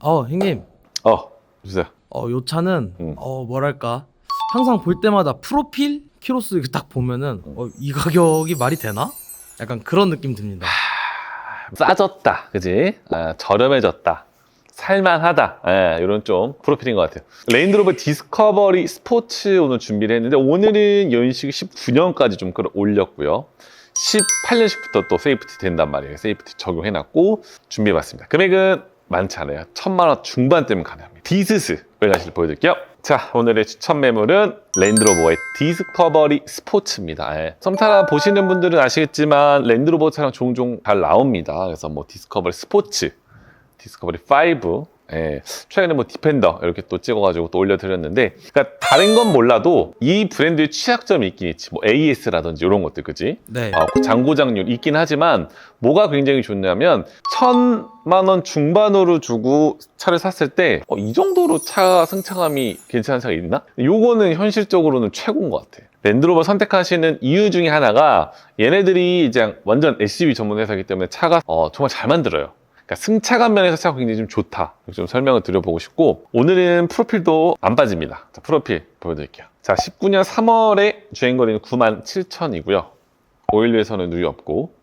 어, 형님. 어, 주세요. 어, 요 차는 음. 어, 뭐랄까? 항상 볼 때마다 프로필 키로수 딱 보면은 어, 이 가격이 말이 되나? 약간 그런 느낌 듭니다. 싸졌다, 그지? 아, 저렴해졌다. 살만하다. 예, 이런 좀 프로필인 것 같아요. 레인드로버 디스커버리 스포츠 오늘 준비를 했는데 오늘은 연식이 19년까지 좀 끌어올렸고요. 18년식부터 또 세이프티 된단 말이에요. 세이프티 적용해놨고 준비해봤습니다. 금액은 많지 않아요. 천만 원 중반대면 가능합니다. 디스스 외관실 보여드릴게요. 자, 오늘의 추천 매물은 랜드로버의 디스커버리 스포츠입니다. 예. 썸타라 보시는 분들은 아시겠지만 랜드로버 차량 종종 잘 나옵니다. 그래서 뭐 디스커버리 스포츠, 디스커버리 5, 예. 최근에 뭐 디펜더 이렇게 또 찍어가지고 또 올려드렸는데, 그러니까 다른 건 몰라도 이 브랜드의 취약점이 있긴 있지. 뭐 AS라든지 이런 것들, 그지? 네. 아, 그 장고장률 있긴 하지만 뭐가 굉장히 좋냐면 천만 원 중반으로 주고 차를 샀을 때 이 정도로 차 승차감이 괜찮은 차가 있나? 요거는 현실적으로는 최고인 것 같아. 랜드로버 선택하시는 이유 중에 하나가 얘네들이 이제 완전 SUV 전문 회사이기 때문에 차가 어, 정말 잘 만들어요. 그러니까 승차감 면에서 차가 굉장히 좀 좋다. 좀 설명을 드려보고 싶고 오늘은 프로필도 안 빠집니다. 자, 프로필 보여드릴게요. 자, 19년 3월에 주행거리는 9만 7천이고요. 오일류에서는 누리 없고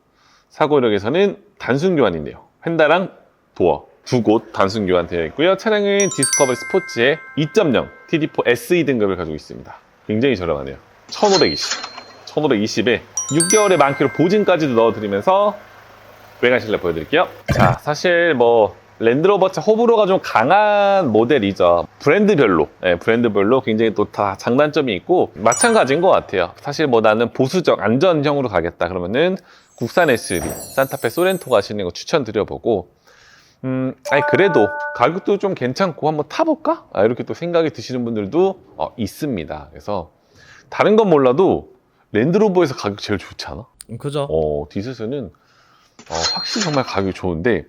사고력에서는 단순 교환이네요. 펜다랑 도어 두 곳 단순 교환되어 있고요. 차량은 디스커버리 스포츠의 2.0 TD4 SE 등급을 가지고 있습니다. 굉장히 저렴하네요. 1520. 1520에 6개월의 만키로 보증까지도 넣어드리면서 외관 실내 보여드릴게요. 자, 사실 뭐 랜드로버 차 호불호가 좀 강한 모델이죠. 브랜드별로, 예, 브랜드별로 굉장히 또 다 장단점이 있고 마찬가지인 것 같아요. 사실 뭐 나는 보수적 안전형으로 가겠다 그러면은 국산 SUV 산타페 소렌토 가시는 거 추천드려보고 음, 아니 그래도 가격도 좀 괜찮고 한번 타볼까? 아, 이렇게 또 생각이 드시는 분들도 어, 있습니다. 그래서 다른 건 몰라도 랜드로버에서 가격 제일 좋지 않아? 음, 그죠? 어, 디스스는 어, 확실히 정말 가격이 좋은데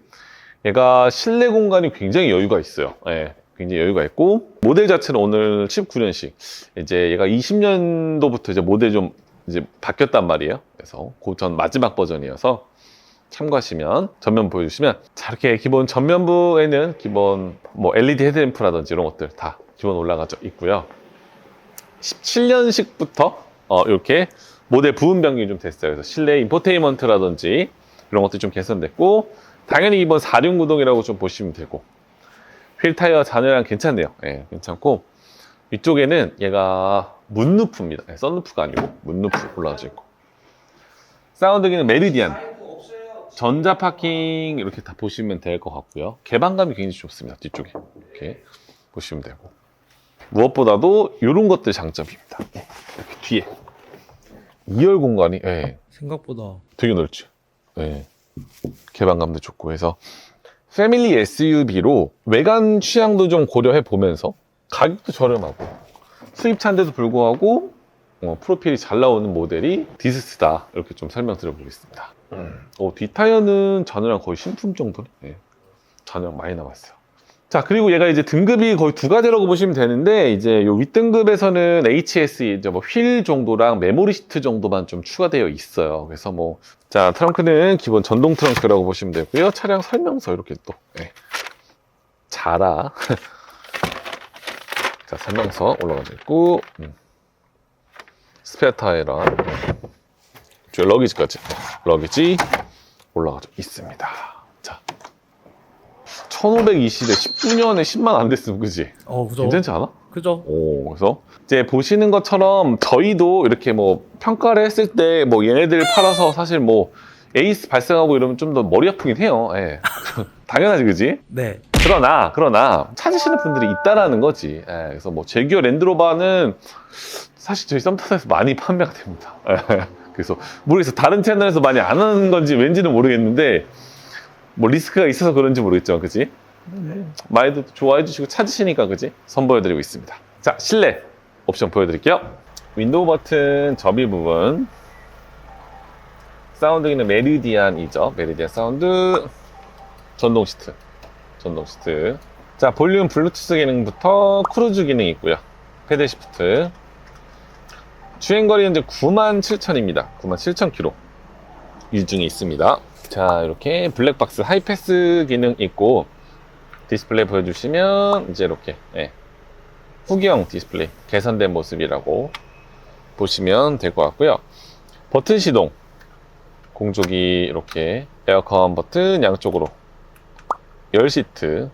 얘가 실내 공간이 굉장히 여유가 있어요. 예, 굉장히 여유가 있고 모델 자체는 오늘 19년식 이제 얘가 20년도부터 이제 모델 좀 이제 바뀌었단 말이에요. 그래서 그전 마지막 버전이어서 참고하시면 전면 보여주시면 자 이렇게 기본 전면부에는 기본 뭐 LED 헤드램프라든지 이런 것들 다 기본 올라가져 있고요. 17년식부터 어, 이렇게 모델 부분 변경이 좀 됐어요. 그래서 실내 인포테인먼트라든지 이런 것들이 좀 개선됐고 당연히 이번 4륜구동이라고 좀 보시면 되고 휠 타이어 잔해랑 괜찮네요. 예, 괜찮고 이쪽에는 얘가 문루프입니다. 예, 썬루프가 아니고 문루프 올라와져 있고 사운드기는 메리디안 전자 파킹 이렇게 다 보시면 될 것 같고요. 개방감이 굉장히 좋습니다. 뒤쪽에 이렇게 보시면 되고 무엇보다도 이런 것들 장점입니다. 이렇게 뒤에 2열 공간이 예, 생각보다 되게 넓죠. 예. 개방감도 좋고 해서 패밀리 SUV로 외관 취향도 좀 고려해 보면서 가격도 저렴하고 수입차인데도 불구하고 어, 프로필이 잘 나오는 모델이 디스스다 이렇게 좀 설명드려 보겠습니다. 어, 뒷타이어는 전이랑 거의 신품 정도네. 예. 전이랑 많이 남았어요. 자 그리고 얘가 이제 등급이 거의 두 가지라고 보시면 되는데 이제 요 윗등급에서는 HS 이제 뭐 휠 정도랑 메모리 시트 정도만 좀 추가되어 있어요. 그래서 뭐 자 트렁크는 기본 전동 트렁크라고 보시면 되고요. 차량 설명서 이렇게 또 예. 자라 자 설명서 올라가져 있고 음. 스페어 타이어랑 저 러기지까지 러기지 올라가져 있습니다. 자 1520에 19년에 10만 안 됐으면 그지? 어 그죠? 괜찮지 않아? 그죠? 오, 그래서 이제 보시는 것처럼 저희도 이렇게 뭐 평가를 했을 때 뭐 얘네들 팔아서 사실 뭐 에이스 발생하고 이러면 좀 더 머리 아프긴 해요. 예. 당연하지, 그지? 네. 그러나, 그러나 찾으시는 분들이 있다라는 거지. 예. 그래서 뭐 제규어 랜드로버는 사실 저희 썸타에서 많이 판매가 됩니다. 예. 그래서 모르겠어. 다른 채널에서 많이 안 하는 건지 왠지는 모르겠는데 뭐 리스크가 있어서 그런지 모르겠지만, 그지? 많이들 좋아해 주시고 찾으시니까 그지? 선보여 드리고 있습니다. 자, 실내 옵션 보여 드릴게요. 윈도우 버튼 접이 부분. 사운드기는 메리디안이죠. 메리디안 사운드. 전동 시트. 전동 시트. 자, 볼륨 블루투스 기능부터 크루즈 기능이 있고요. 패드 시프트. 주행거리는 이제 97,000입니다. 97,000km. 유중에 있습니다. 자, 이렇게 블랙박스 하이패스 기능 있고, 디스플레이 보여주시면 이제 이렇게 예. 후기형 디스플레이 개선된 모습이라고 보시면 될 것 같고요. 버튼 시동 공조기 이렇게 에어컨 버튼 양쪽으로 열 시트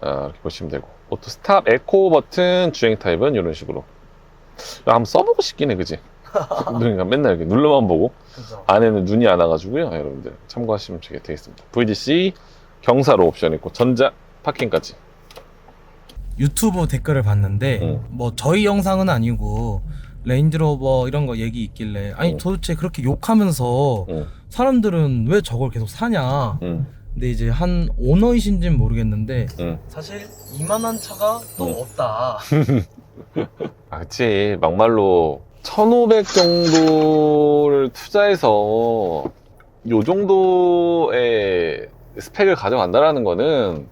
어, 이렇게 보시면 되고 오토 스탑 에코 버튼 주행 타입은 이런 식으로 한번 써보고 싶긴 해 그지? 그러니까 맨날 이렇게 눌러만 보고 그죠. 안에는 눈이 안 와가지고요 여러분들 참고하시면 되겠습니다 VDC 경사로 옵션 있고 전자 파킹까지 유튜브 댓글을 봤는데 응. 뭐 저희 영상은 아니고 레인지로버 이런 거 얘기 있길래 아니 응. 도대체 그렇게 욕하면서 응. 사람들은 왜 저걸 계속 사냐 응. 근데 이제 한 오너이신지는 모르겠는데 응. 사실 이만한 차가 또 응. 없다 아, 그치. 막말로 1500 정도를 투자해서 요 정도의 스펙을 가져간다라는 거는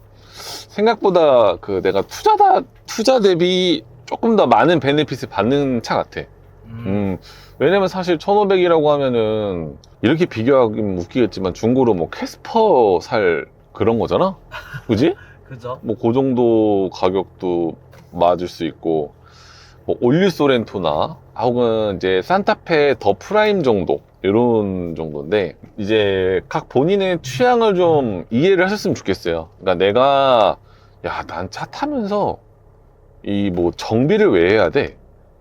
생각보다 그 내가 투자다, 투자 대비 조금 더 많은 베네핏을 받는 차 같아. 음. 음, 왜냐면 사실 1500이라고 하면은 이렇게 비교하기는 웃기겠지만 중고로 뭐 캐스퍼 살 그런 거잖아? 그지? 그죠 뭐 그 정도 가격도 맞을 수 있고 뭐 올류 소렌토나 혹은 이제 산타페 더 프라임 정도 이런 정도인데 이제 각 본인의 취향을 좀 이해를 하셨으면 좋겠어요. 그러니까 내가 야 난 차 타면서 이 뭐 정비를 왜 해야 돼?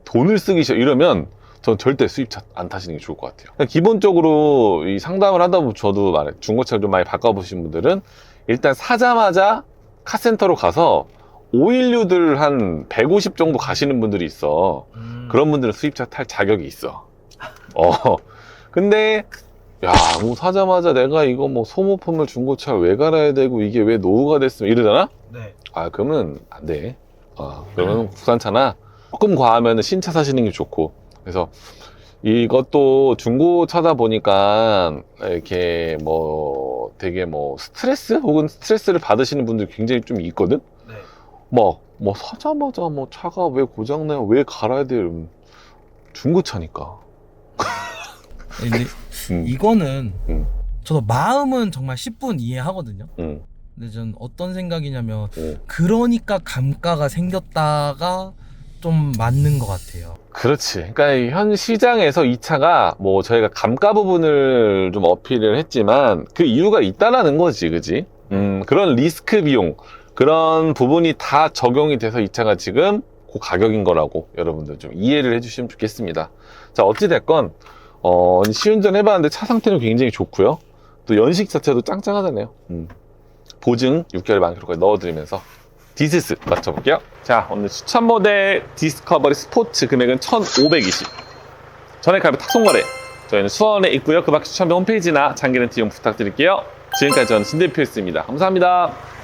돈을 쓰기 싫어 이러면 전 절대 수입차 안 타시는 게 좋을 것 같아요. 그러니까 기본적으로 이 상담을 하다 보면 저도 말해 중고차를 좀 많이 바꿔보신 분들은 일단 사자마자 카센터로 가서 오일류들 한 150 정도 가시는 분들이 있어. 음. 그런 분들은 수입차 탈 자격이 있어. 어. 근데, 야, 뭐 사자마자 내가 이거 뭐 소모품을 중고차 왜 갈아야 되고 이게 왜 노후가 됐으면 이러잖아? 네 아, 그러면 안 돼. 아, 그러면 국산차나 조금 과하면 신차 사시는 게 좋고. 그래서 이것도 중고차다 보니까 이렇게 뭐 되게 뭐 스트레스 혹은 스트레스를 받으시는 분들이 굉장히 좀 있거든? 네. 막, 뭐 사자마자 뭐 차가 왜 고장나요? 왜 갈아야 돼요? 중고차니까. 근데 음, 이거는 음. 저도 마음은 정말 10분 이해하거든요 음, 근데 전 어떤 생각이냐면 음. 그러니까 감가가 생겼다가 좀 맞는 것 같아요 그렇지. 그러니까 이현 시장에서 이 차가 뭐 저희가 감가 부분을 좀 어필을 했지만 그 이유가 있다라는 거지, 그지? 음, 그런 리스크 비용, 그런 부분이 다 적용이 돼서 이 차가 지금 그 가격인 거라고 여러분들 좀 이해를 해주시면 좋겠습니다. 자, 어찌됐건, 어, 시운전 해봤는데 차 상태는 굉장히 좋고요. 또 연식 자체도 짱짱하잖아요. 음. 보증 6개월 만기로까지 넣어드리면서 디스스 맞춰볼게요. 자, 오늘 추천 모델 디스커버리 스포츠 금액은 1,520. 전액 할부 탁송 거래. 저희는 수원에 있고요. 그 밖에 추천배 홈페이지나 장기 렌트 이용 부탁드릴게요. 지금까지 저는 신 대표였습니다. 감사합니다.